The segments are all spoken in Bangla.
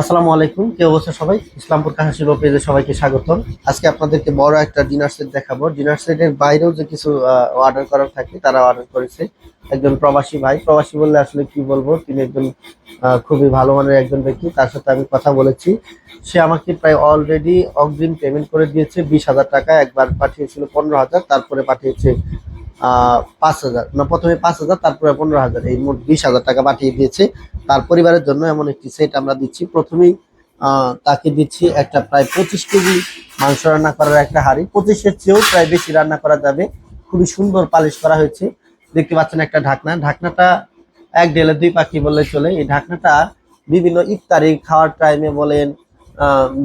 আসসালামু আলাইকুম, কি অবস্থা সবাই? ইসলামপুর কাহাশিল পেজে সবাইকে স্বাগতম। আজকে আপনাদেরকে বড় একটা ডিনার সেট দেখাবো। ডিনার সেটের বাইরেও যে কিছু অর্ডার করার থাকে তারা অর্ডার করেছে। একজন প্রবাসী ভাই, প্রবাসী বললে আসলে কি বলব? তিনি একজন খুবই ভালো মানের একজন ব্যক্তি, তার সাথে আমি কথা বলেছি। সে আমাকে প্রায় অলরেডি অগ্রিম পেমেন্ট করে দিয়েছে, বিশ হাজার টাকা। একবার পাঠিয়েছিল পনেরো হাজার, তারপরে পাঠিয়েছে পাঁচ হাজার। না, প্রথমে পাঁচ হাজার, তারপরে পনেরো হাজার। এই মোট বিশ হাজার টাকা পাঠিয়ে দিয়েছে। তার পরিবারের জন্য এমন একটি সেট আমরা দিচ্ছি। প্রথমেই তাকে দিচ্ছি একটা প্রায় পঁচিশ কেজি মাংস রান্না করার একটা হাঁড়ি। পঁচিশের চেয়েও প্রায় বেশি রান্না করা যাবে। খুবই সুন্দর পালিশ করা হয়েছে। দেখতে পাচ্ছেন একটা ঢাকনা। ঢাকনাটা এক ডেলে দুই পাখি বললে চলে। এই ঢাকনাটা বিভিন্ন ইফতারি, খাওয়ার টাইমে বলেন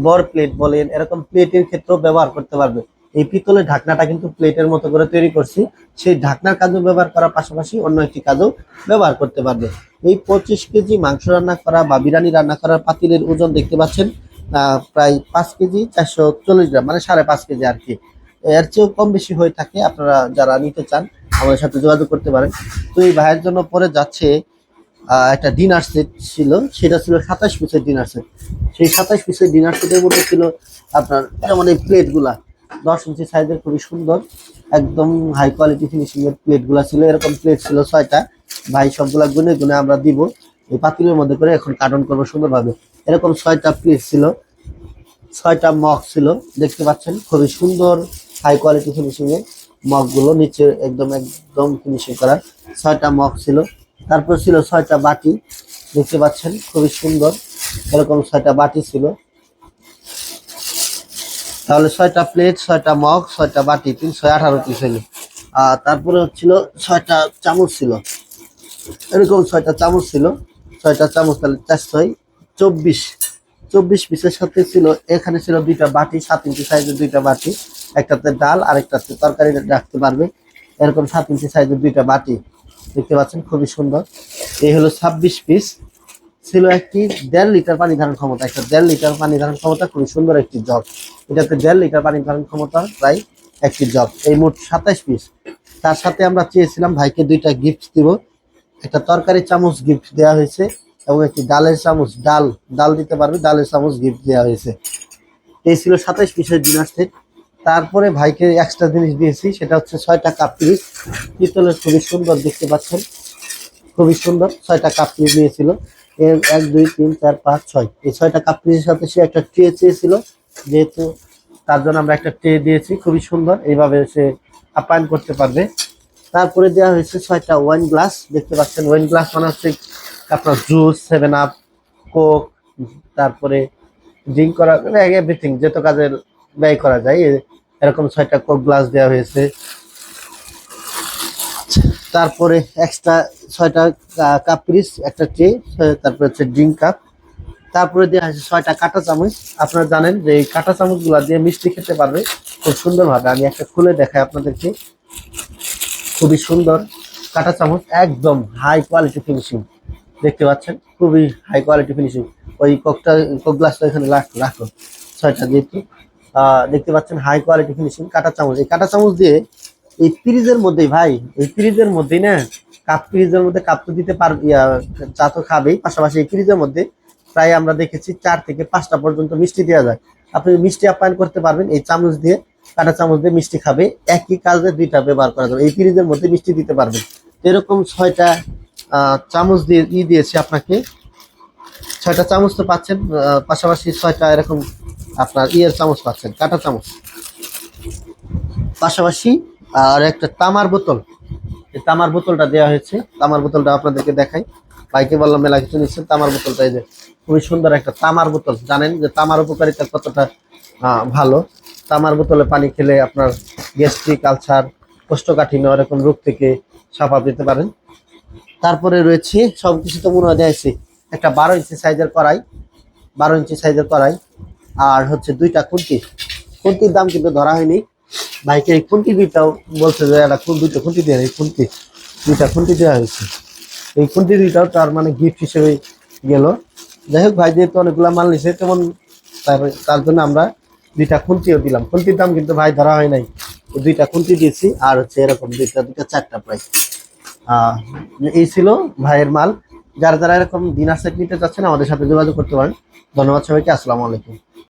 বড় প্লেট বলেন, এরকম প্লেটের ক্ষেত্রেও ব্যবহার করতে পারবে। এই পিতলের ঢাকনাটা কিন্তু প্লেটের মতো করে তৈরি করছি। সেই ঢাকনার কাজও ব্যবহার করার পাশাপাশি অন্য একটি কাজও ব্যবহার করতে পারবে। এই পঁচিশ কেজি মাংস রান্না করা বা বিরিয়ানি রান্না করার পাতিলের ওজন দেখতে পাচ্ছেন প্রায় পাঁচ কেজি চারশো চল্লিশ গ্রাম মানে সাড়ে পাঁচ কেজি আর কি। এর চেয়েও কম বেশি হয়ে থাকে আপনারা যারা নিতে চান, আমাদের সাথে যোগাযোগ করতে পারেন। তো এই ভাইয়ের জন্য পরে যাচ্ছে একটা ডিনার সেট ছিল, সেটা ছিল সাতাশ পিসের ডিনার সেট সেই সাতাশ পিসের ডিনার সেটের মধ্যে ছিল আপনার, যেমন এই প্লেটগুলা দশ ইঞ্চি সাইজের খুবই সুন্দর। একদম হাই কোয়ালিটি ফিনিশিং এর প্লেটগুলা ছিল। এরকম প্লেট ছিল ছয়টা। ভাই, সবগুলা গুনে গুনে আমরা দিব। এই পাতিলের মধ্যে করে এখন কার্টন করব সুন্দরভাবে। এরকম ছয়টা প্লেট ছিল। ছয়টা মগ ছিল। দেখতে পাচ্ছেন? খুবই সুন্দর হাই কোয়ালিটি ফিনিশিং এর মগগুলো। নিচে একদম একদম ফিনিশিং করা ছয়টা মগ ছিল। তারপর ছিল ছয়টা বাটি। দেখতে পাচ্ছেন? খুবই সুন্দর। এরকম ছয়টা বাটি ছিল। তাহলে ছয়টা প্লেট ছয়টা মগ, ছয়টা বাটি তিন ছয় আঠারো পিস হইল আর তারপরে হচ্ছিল ছয়টা চামচ ছিল। এরকম ছয়টা চামচ ছিল। ছয়টা চামচ তাহলে চার ছয়, চব্বিশ। চব্বিশ পিসের সাথে ছিল, এখানে ছিল দুইটা বাটি, সাত ইঞ্চি সাইজের দুইটা বাটি। একটাতে ডাল আর একটাতে তরকারি রাখতে পারবে। এরকম সাত ইঞ্চি সাইজের দুইটা বাটি। দেখতে পাচ্ছেন, খুবই সুন্দর। এই হলো ছাব্বিশ পিস। ছিল একটি দেড় লিটার পানি ধারণ ক্ষমতা। একটা দেড় লিটার পানি ধারণ ক্ষমতা খুবই সুন্দর একটি জগ। এটাতে দেড় লিটার পানি ধারণ ক্ষমতা প্রায় একটি জগ। এই মোট সাতাইশ পিস। তার সাথে আমরা চেয়েছিলাম ভাইকে দুইটা গিফট দিব। একটা তরকারি চামচ গিফট দেওয়া হয়েছে এবং একটি ডালের চামচ, ডাল ডাল দিতে পারবে, ডালের চামচ গিফট দেওয়া হয়েছে। এই ছিল সাতাইশ পিসের ডিনার সেট তারপরে ভাইকে এক্সট্রা জিনিস দিয়েছি, সেটা হচ্ছে ছয়টা কাপ পিস পিতলের খুবই সুন্দর দেখতে পাচ্ছেন। খুবই সুন্দর ছয়টা কাপ পিস নিয়েছিল। এর এক, দুই, তিন, চার, পাঁচ, ছয়। এই ছয়টা কাপ পিসের সাথে সে একটা ট্রে চেয়েছিল, যেহেতু তার জন্য আমরা একটা ট্রে দিয়েছি, খুবই সুন্দর। এইভাবে সে আপ্যায়ন করতে পারবে। তারপরে দেওয়া হয়েছে ছয়টা ওয়াইন গ্লাস দেখতে পাচ্ছেন ওয়াইন গ্লাস মানে হচ্ছে আপনার জুস সেভেন আপ কোক তারপরে ড্রিঙ্ক করা এভরিথিং যত কাজে ব্যয় করা যায়, এরকম ছয়টা কোক গ্লাস দেওয়া হয়েছে। তারপরে এক্সট্রা ছয়টা কাপ পিস একটা ট্রে তারপরে হচ্ছে ড্রিঙ্ক কাপ তারপরে দেওয়া হয়েছে ছয়টা কাঁটা চামচ। আপনারা জানেন যে এই কাঁটা চামচগুলো দিয়ে মিষ্টি খেতে পারবে। খুব সুন্দরভাবে আমি একটা খুলে দেখাই আপনাদেরকে। খুবই সুন্দর কাঁটা চামচ, একদম হাই কোয়ালিটি ফিনিশিং দেখতে পাচ্ছেন? খুবই হাই কোয়ালিটি ফিনিশিং ওই কোকটা, কোক গ্লাসটা এখানে রাখো রাখো। ছয়টা যেহেতু। দেখতে পাচ্ছেন হাই কোয়ালিটি ফিনিশিং কাঁটা চামচ। এই কাঁটা চামচ দিয়ে এই ফ্রিজের মধ্যেই ভাই এই ফ্রিজের মধ্যেই না? কাপ ফ্রিজের মধ্যে কাপ তো দিতে পার ইয়া, চা তো খাবেই। পাশাপাশি এই ফ্রিজের মধ্যে প্রায় আমরা দেখেছি চার থেকে পাঁচটা পর্যন্ত মিষ্টি দেওয়া যায়। আপনি মিষ্টি আপ্যায়ন করতে পারবেন এই চামচ দিয়ে কাঁটা চামচ দিয়ে মিষ্টি খাবে। একই কাজে দুইটা ব্যবহার করা যাবে। এই ফ্রিজের মধ্যে মিষ্টি দিতে পারবেন। এরকম ছয়টা চামচ দিয়ে ই দিয়েছি আপনাকে ছয়টা চামচ তো পাচ্ছেন পাশাপাশি ছয়টা এরকম আপনার ইয়ের চামচ পাচ্ছেন কাঁটা চামচ। পাশাপাশি আর একটা তামার বোতল। এই তামার বোতলটা দেওয়া হয়েছে। তামার বোতলটা আপনাদেরকে দেখাই। ভাইকে বললাম, মেলা কিছু নিচ্ছেন? তামার বোতলটা এই যে খুবই সুন্দর একটা তামার বোতল। জানেন যে তামার উপকারিতা কতটা ভালো? তামার বোতলে পানি খেলে আপনার গ্যাস্ট্রিক, আলসার, কোষ্ঠকাঠিন্য, এরকম রোগ থেকে সাফা পেতে পারেন। তারপরে রয়েছে সব কিছু তো মনে হয় দিয়েছি একটা বারো ইঞ্চি সাইজের কড়াই। বারো ইঞ্চি সাইজের কড়াই। আর হচ্ছে দুইটা খুন্তি। খুন্তির দাম কিন্তু ধরা হয়নি। ভাইকে এই খুন্তি দুইটাও বলছে যে একটা খুন, দুইটা খুন্তি দিয়ে, এই খুন্তি, দুইটা খুন্তি দেওয়া হয়েছে। এই খুন্তি দুইটাও তার মানে গিফট হিসেবে গেল। যাই হোক, ভাই যেহেতু অনেকগুলো মাল নিছে, তেমন তার জন্য আমরা দুইটা খুন্তিও দিলাম। খুন্তির দাম কিন্তু ভাই ধরা হয় নাই। দুইটা খুন্তি দিয়েছি, আর হচ্ছে এরকম দুইটা দুইটা চারটা প্রাইস এই ছিল ভাইয়ের মাল। যারা যারা এরকম ডিনার সেট নিতে চাচ্ছেন আমাদের সাথে যোগাযোগ করতে পারেন। ধন্যবাদ সবাইকে, আসসালামু আলাইকুম।